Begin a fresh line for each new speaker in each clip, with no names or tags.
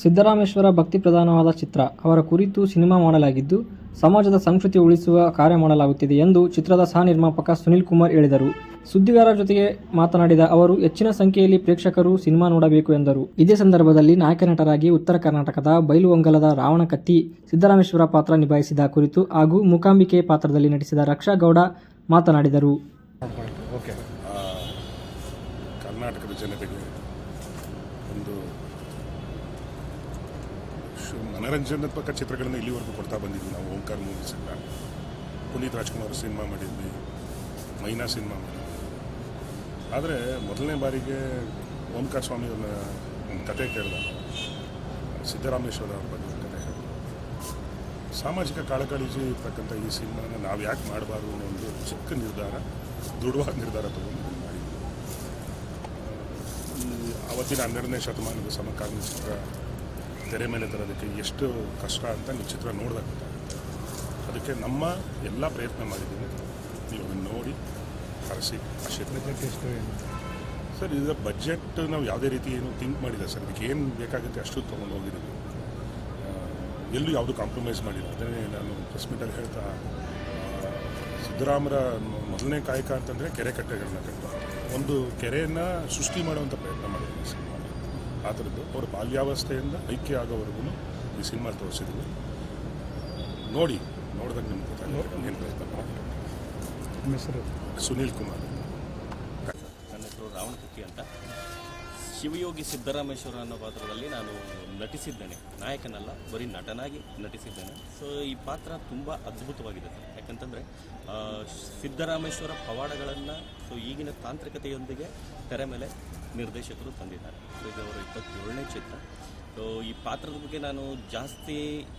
ಸಿದ್ದರಾಮೇಶ್ವರ ಭಕ್ತಿ ಪ್ರಧಾನವಾದ ಚಿತ್ರ. ಅವರ ಕುರಿತು ಸಿನಿಮಾ ಮಾಡಲಾಗಿದ್ದು, ಸಮಾಜದ ಸಂಸ್ಕೃತಿ ಉಳಿಸುವ ಕಾರ್ಯ ಮಾಡಲಾಗುತ್ತಿದೆ ಎಂದು ಚಿತ್ರದ ಸಹ ನಿರ್ಮಾಪಕ ಸುನಿಲ್ ಕುಮಾರ್ ಹೇಳಿದರು. ಸುದ್ದಿಗಾರರ ಜೊತೆಗೆ ಮಾತನಾಡಿದ ಅವರು, ಹೆಚ್ಚಿನ ಸಂಖ್ಯೆಯಲ್ಲಿ ಪ್ರೇಕ್ಷಕರು ಸಿನಿಮಾ ನೋಡಬೇಕು ಎಂದರು. ಇದೇ ಸಂದರ್ಭದಲ್ಲಿ ನಾಯಕ ನಟರಾಗಿ ಉತ್ತರ ಕರ್ನಾಟಕದ ಬೈಲುವಂಗಲದ ರಾವಣ ಕತ್ತಿ ಸಿದ್ದರಾಮೇಶ್ವರ ಪಾತ್ರ ನಿಭಾಯಿಸಿದ ಕುರಿತು ಹಾಗೂ ಮೂಕಾಂಬಿಕೆ ಪಾತ್ರದಲ್ಲಿ ನಟಿಸಿದ ರಕ್ಷಾ ಗೌಡ ಮಾತನಾಡಿದರು
ಕರ್ನಾಟಕದ ಜನತೆಗೆ ಒಂದು ಮನರಂಜನಾತ್ಮಕ ಚಿತ್ರಗಳನ್ನು ಇಲ್ಲಿವರೆಗೂ ಕೊಡ್ತಾ ಬಂದಿದ್ವಿ ನಾವು. ಓಂಕಾರ ಮೂವೀಸ್ ಎಲ್ಲ ಪುನೀತ್ ರಾಜ್ಕುಮಾರ್ ಸಿನಿಮಾ ಮಾಡಿದ್ವಿ. ಮೈನಾ ಸಿನಿಮಾ ಮಾಡಿದ್ವಿ. ಆದರೆ ಮೊದಲನೇ ಬಾರಿಗೆ ಓಂಕಾರ ಒಂದು ಕತೆ ಕೇಳಿದ. ಸಿದ್ದರಾಮೇಶ್ವರ ಅವ್ರ ಬಗ್ಗೆ ಕತೆ ಹೇಳಿದ ಸಾಮಾಜಿಕ ಕಾಳಕಾಳಿಜಿ ಇರ್ತಕ್ಕಂಥ ಈ ಸಿನಿಮಾನ ನಾವು ಯಾಕೆ ಮಾಡಬಾರ್ದು ಅನ್ನೋ ಒಂದು ಚಿಕ್ಕ ನಿರ್ಧಾರ, ದೃಢವಾದ ನಿರ್ಧಾರ ತಗೊಂಡು ಮಾಡಿದ್ವಿ. ಅವತ್ತಿನ ಹನ್ನೆರಡನೇ ಶತಮಾನದ ಸಮಕಾಲೀನ ಚಿತ್ರ ತೆರೆ ಮೇಲೆ ತರೋದಕ್ಕೆ ಎಷ್ಟು ಕಷ್ಟ ಅಂತ ನೀವು ಚಿತ್ರ ನೋಡಿದಾಗ ಗೊತ್ತಾಗುತ್ತೆ. ಅದಕ್ಕೆ ನಮ್ಮ ಎಲ್ಲ ಪ್ರಯತ್ನ ಮಾಡಿದ್ದೀವಿ. ನೀವು ಅದನ್ನು ನೋಡಿ ಹರಸಿ ಆಶೀರ್ವಾದ
ಎಷ್ಟು
ಸರ್ ಇದರ ಬಜೆಟ್ ನಾವು ಯಾವುದೇ ರೀತಿ ಏನು ಥಿಂಕ್ ಮಾಡಿಲ್ಲ ಸರ್. ಅದಕ್ಕೆ ಏನು ಬೇಕಾಗುತ್ತೆ ಅಷ್ಟು ತೊಗೊಂಡು ಹೋಗಿದ್ದೀವಿ. ಆ, ಎಲ್ಲೂ ಯಾವುದು ಕಾಂಪ್ರಮೈಸ್ ಮಾಡಿಲ್ಲ. ಅದನ್ನೇ ನಾನು ಪ್ರೆಸ್ ಮೀಟಲ್ಲಿ ಹೇಳ್ತಾ ಸಿದ್ದರಾಮರ ಮೊದಲನೇ ಕಾಯಕ ಅಂತಂದರೆ ಕೆರೆ ಕಟ್ಟೆಗಳನ್ನ ಕಟ್ಟು ಒಂದು ಕೆರೆಯನ್ನು ಸೃಷ್ಟಿ ಮಾಡುವಂಥ ಪ್ರಯತ್ನ ಮಾಡಿದ್ದೀನಿ ಸಿನಿಮಾ ಆ ಥರದ್ದು ಅವ್ರ ಬಾಲ್ಯಾವಸ್ಥೆಯಿಂದ ಐಕ್ಯ ಆಗೋವರೆಗೂ ಈ ಸಿನಿಮಾ ತೋರಿಸಿದ್ವಿ ನೋಡಿ ನೋಡಿದಾಗ ನಿಮ್ಗೆ ಗೊತ್ತಾಗುತ್ತೆ. ಏನು ಪ್ರಯತ್ನ ಮಾಡ್ತಾರೆ
ನಿಮ್ಮ
ಸುನೀಲ್ ಕುಮಾರ್.
ನನ್ನ ಹೆಸರು ರಾವಣ ಕುಕ್ಕಿ ಅಂತ. ಶಿವಯೋಗಿ ಸಿದ್ದರಾಮೇಶ್ವರ ಅನ್ನೋ ಪಾತ್ರದಲ್ಲಿ ನಾನು ನಟಿಸಿದ್ದೇನೆ. ನಾಯಕನಲ್ಲ ಬರೀ ನಟನಾಗಿ ನಟಿಸಿದ್ದೇನೆ. ಸೊ ಈ ಪಾತ್ರ ತುಂಬ ಅದ್ಭುತವಾಗಿದೆ ಸರ್. ಯಾಕಂತಂದರೆ ಸಿದ್ದರಾಮೇಶ್ವರ ಪವಾಡಗಳನ್ನು ಸೊ ಈಗಿನ ತಾಂತ್ರಿಕತೆಯೊಂದಿಗೆ ತೆರೆ ಮೇಲೆ ನಿರ್ದೇಶಕರು ತಂದಿದ್ದಾರೆ. ಸೊ ಇದು ಅವರ ಇಪ್ಪತ್ತೇಳನೇ ಚಿತ್ರ. ಸೊ ಈ ಪಾತ್ರದ ಬಗ್ಗೆ ನಾನು ಜಾಸ್ತಿ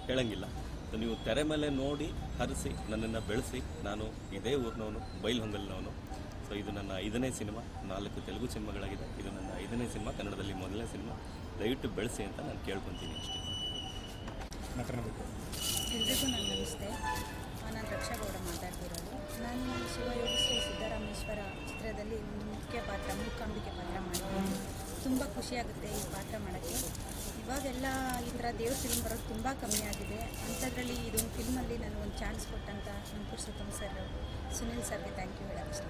ಹೇಳಂಗಿಲ್ಲ. ಸೊ ನೀವು ತೆರೆ ಮೇಲೆ ನೋಡಿ ಹರಿಸಿ ನನ್ನನ್ನು ಬೆಳೆಸಿ ನಾನು ಇದೇ ಊರಿನವನು ಬೈಲ್ಹೊಂಗಲ್ನವನು. ಸೊ ಇದು ನನ್ನ ಐದನೇ ಸಿನಿಮಾ. ನಾಲ್ಕು ತೆಲುಗು ಸಿನಿಮಾಗಳಾಗಿದೆ. ಇದು ನನ್ನ ಐದನೇ ಸಿನಿಮಾ. ಕನ್ನಡದಲ್ಲಿ ಮೊದಲನೇ ಸಿನಿಮಾ. ದಯವಿಟ್ಟು ಬೆಳೆಸಿ ಅಂತ ನಾನು ಕೇಳ್ಕೊತೀನಿ ಅಷ್ಟೇ.
ಎಲ್ರಿಗೂ ನಾನು ನಮಸ್ತೆ ಆ, ನಾನು ರಕ್ಷಾಗೌಡ ಮಾತಾಡ್ತಿರೋದು. ನಾನು ಶಿವಯೋಗಿ ಶ್ರೀ ಸಿದ್ದರಾಮೇಶ್ವರ ಚಿತ್ರದಲ್ಲಿ ಮುಖ್ಯ ಪಾತ್ರ ಮೂಕಾಂಬಿಕೆ ಪಾತ್ರ. ತುಂಬ ಖುಷಿಯಾಗುತ್ತೆ ಈ ಪಾತ್ರ ಮಾಡೋಕ್ಕೆ. ಇವಾಗೆಲ್ಲ ಈ ಥರ ದೇವ್ರ ಫಿಲ್ಮ್ ಬರೋದು ತುಂಬ ಕಮ್ಮಿ ಆಗಿದೆ. ಅಂಥದ್ರಲ್ಲಿ ಇದೊಂದು ಫಿಲ್ಮಲ್ಲಿ ನಾನು ಒಂದು ಚಾನ್ಸ್ ಕೊಟ್ಟಂತ ನಮ್ಮ ಪುರುಷೋತ್ತಮ್ ಸರ್ ಸುನಿಲ್ ಸರ್ಗೆ ಥ್ಯಾಂಕ್ ಯು ಹೇಳೋಕ್ಕೆ